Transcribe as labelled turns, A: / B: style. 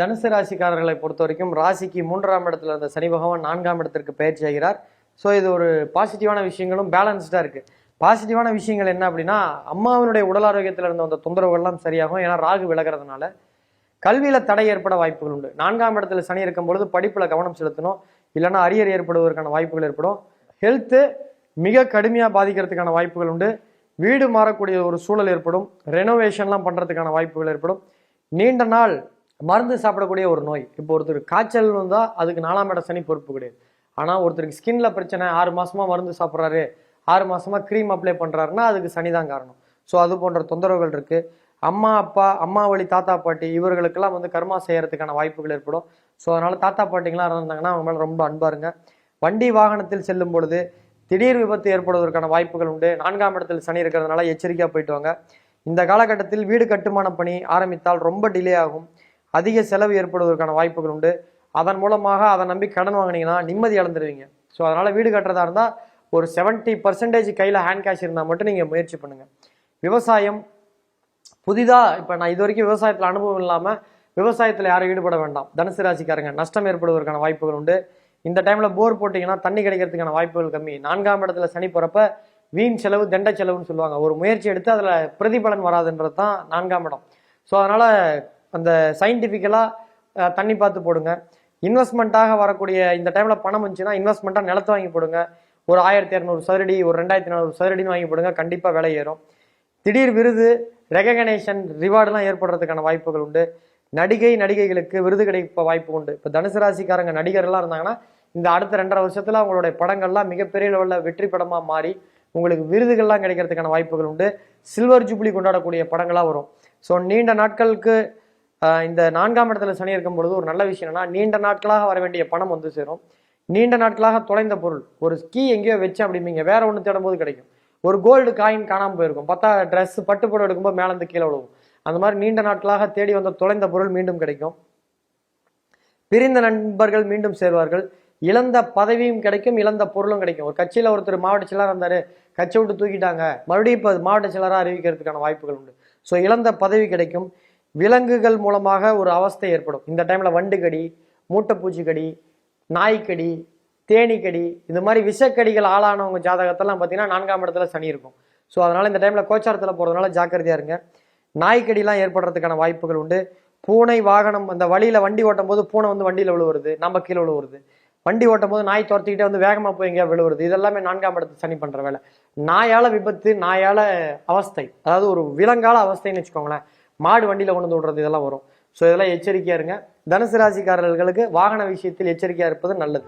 A: தனுசு ராசிக்காரர்களை பொறுத்த வரைக்கும் ராசிக்கு மூன்றாம் இடத்துல இருந்த சனி பகவான் நான்காம் இடத்திற்கு பயிற்சி ஆகிறார் ஸோ இது ஒரு பாசிட்டிவான விஷயங்களும் பேலன்ஸ்டாக இருக்குது பாசிட்டிவான விஷயங்கள் என்ன அப்படின்னா அம்மாவினுடைய உடல் ஆரோக்கியத்தில் இருந்த அந்த தொந்தரவுகள்லாம் சரியாகும். ஏன்னா ராகு விலகிறதுனால கல்வியில் தடை ஏற்பட வாய்ப்புகள் உண்டு. நான்காம் இடத்துல சனி இருக்கும் பொழுது படிப்பில் கவனம் செலுத்தணும். இல்லைன்னா அரியர் ஏற்படுவதற்கான வாய்ப்புகள் ஏற்படும். ஹெல்த்து மிக கடுமையாக பாதிக்கிறதுக்கான வாய்ப்புகள் உண்டு. வீடு மாறக்கூடிய ஒரு சூழல் ஏற்படும். ரெனோவேஷன்லாம் பண்ணுறதுக்கான வாய்ப்புகள் ஏற்படும். நீண்ட நாள் மருந்து சாப்பிடக்கூடிய ஒரு நோய். இப்போ ஒருத்தர் காய்ச்சல் வந்தால் அதுக்கு நாலாம் இட சனி பொறுப்பு கிடையாது. ஆனால் ஒருத்தருக்கு ஸ்கின்ல பிரச்சனை ஆறு மாசமா மருந்து சாப்பிட்றாரு ஆறு மாசமா க்ரீம் அப்ளை பண்ணுறாருன்னா அதுக்கு சனி தான் காரணம். ஸோ அது போன்ற தொந்தரவுகள் இருக்கு. அம்மா அப்பா அம்மா வழி தாத்தா பாட்டி இவர்களுக்கெல்லாம் வந்து கர்மா செய்யறதுக்கான வாய்ப்புகள் ஏற்படும். ஸோ அதனால தாத்தா பாட்டிங்களாம் இருந்தாங்கன்னா அவங்க மேலே ரொம்ப அன்பா இருங்க வண்டி வாகனத்தில் செல்லும் பொழுது திடீர் விபத்து ஏற்படுவதற்கான வாய்ப்புகள் உண்டு. நான்காம் இடத்தில் சனி இருக்கிறதுனால எச்சரிக்கையாக போயிட்டு வாங்க. இந்த காலகட்டத்தில் வீடு கட்டுமான பணி ஆரம்பித்தால் ரொம்ப டிலே ஆகும். அதிக செலவு ஏற்படுவதற்கான வாய்ப்புகள் உண்டு. அதன் மூலமாக அதை நம்பி கடன் வாங்கினீங்கன்னா நிம்மதி இழந்துருவீங்க. ஸோ அதனால் வீடு கட்டுறதா இருந்தால் ஒரு செவன்ட்டி பர்சன்டேஜ் கையில் ஹேண்ட் கேஷ் இருந்தால் மட்டும் நீங்கள் முயற்சி பண்ணுங்கள் விவசாயம் புதிதாக இப்போ நான் இது வரைக்கும் விவசாயத்தில் அனுபவம் இல்லாமல் விவசாயத்தில் யாரும் ஈடுபட வேண்டாம். தனுசு ராசிக்காரங்க நஷ்டம் ஏற்படுவதற்கான வாய்ப்புகள் உண்டு. இந்த டைமில் போர் போட்டிங்கன்னா தண்ணி கிடைக்கிறதுக்கான வாய்ப்புகள் கம்மி. நான்காம் இடத்துல சனி போகிறப்ப வீண் செலவு தண்ட செலவுன்னு சொல்லுவாங்க. ஒரு முயற்சி எடுத்து அதில் பிரதிபலன் வராதுன்றது தான் நான்காம் இடம். ஸோ அதனால் அந்த சயின்டிஃபிக்கலாக தண்ணி பார்த்து போடுங்க. இன்வெஸ்ட்மெண்ட்டாக வரக்கூடிய இந்த டைமில் பணம் வந்துச்சுன்னா இன்வெஸ்ட்மெண்ட்டாக நிலத்தை வாங்கி போடுங்க. ஒரு ஆயிரத்தி இரநூறு சதுரடி ஒரு ரெண்டாயிரத்தி நானூறு சதுரடின்னு வாங்கி போடுங்க. கண்டிப்பாக விலை ஏறும். திடீர் விருது ரெகக்னேஷன் ரிவார்டுலாம் ஏற்படுறதுக்கான வாய்ப்புகள் உண்டு. நடிகை நடிகைகளுக்கு விருது கிடைப்ப வாய்ப்பு உண்டு. இப்போ தனுசு ராசிக்காரங்க நடிகர்லாம் இருந்தாங்கன்னா இந்த அடுத்த ரெண்டரை வருஷத்தில் அவங்களுடைய படங்கள்லாம் மிகப்பெரிய லெவலில் வெற்றி படமாக மாறி உங்களுக்கு விருதுகள்லாம் கிடைக்கிறதுக்கான வாய்ப்புகள் உண்டு. சில்வர் ஜூப்ளி கொண்டாடக்கூடிய படங்களாக வரும். ஸோ நீண்ட நாட்களுக்கு இந்த நான்காம் இடத்துல சனி இருக்கும் பொழுது ஒரு நல்ல விஷயம் என்னன்னா நீண்ட நாட்களாக வர வேண்டிய பணம் வந்து சேரும். நீண்ட நாட்களாக தொலைந்த பொருள். ஒரு கீ எங்கேயோ வச்சு அப்படிம்பீங்க. வேற ஒன்று தேடும்போது கிடைக்கும். ஒரு கோல்டு காயின் காணாமல் போயிருக்கும். பார்த்தா ட்ரெஸ் பட்டு புடவை எடுக்கும்போது மேலே கீழே விழுவும். அந்த மாதிரி நீண்ட நாட்களாக தேடி வந்த தொலைந்த பொருள் மீண்டும் கிடைக்கும். பிரிந்த நண்பர்கள் மீண்டும் சேர்வார்கள். இழந்த பதவியும் கிடைக்கும் இழந்த பொருளும் கிடைக்கும். ஒரு கட்சியில் ஒருத்தர் மாவட்ட செயலராக இருந்தார் கட்சியை விட்டு தூக்கிட்டாங்க. மறுபடியும் இப்போ மாவட்ட செயலராக அறிவிக்கிறதுக்கான வாய்ப்புகள் உண்டு. ஸோ இழந்த பதவி கிடைக்கும். விலங்குகள் மூலமாக ஒரு அவஸ்தை ஏற்படும். இந்த டைமில் வண்டு கடி நாய்க்கடி தேனீக்கடி இந்த மாதிரி விஷக்கடிகள் ஆளானவங்க ஜாதகத்தெல்லாம் பார்த்தீங்கன்னா நான்காம் இடத்துல சனி இருக்கும். ஸோ அதனால் இந்த டைமில் கோச்சாரத்தில் போகிறதுனால ஜாக்கிரதையாக இருங்க. நாய்க்கடிலாம் ஏற்படுறதுக்கான வாய்ப்புகள் உண்டு. பூனை வாகனம் அந்த வழியில் வண்டி ஓட்டும் போது பூனை வந்து வண்டியில் விழுவுறது நம்ம கீழே விழுவுறது. வண்டி ஓட்டும் போது நாய் துரத்திக்கிட்டே வந்து வேகமாக போய் எங்கேயா விழுவுறது இதெல்லாமே நான்காம் இடத்து சனி பண்ணுற வேலை. நாயால் விபத்து நாயால் அவஸ்தை. அதாவது ஒரு விலங்கால அவஸ்தைன்னு வச்சுக்கோங்களேன். மாடு வண்டியில் கொண்டு வந்து விடுறது இதெல்லாம் வரும். ஸோ இதெல்லாம் எச்சரிக்கையாக இருங்க. தனுசு ராசிக்காரர்களுக்கு வாகன விஷயத்தில் எச்சரிக்கையாக இருப்பது நல்லது.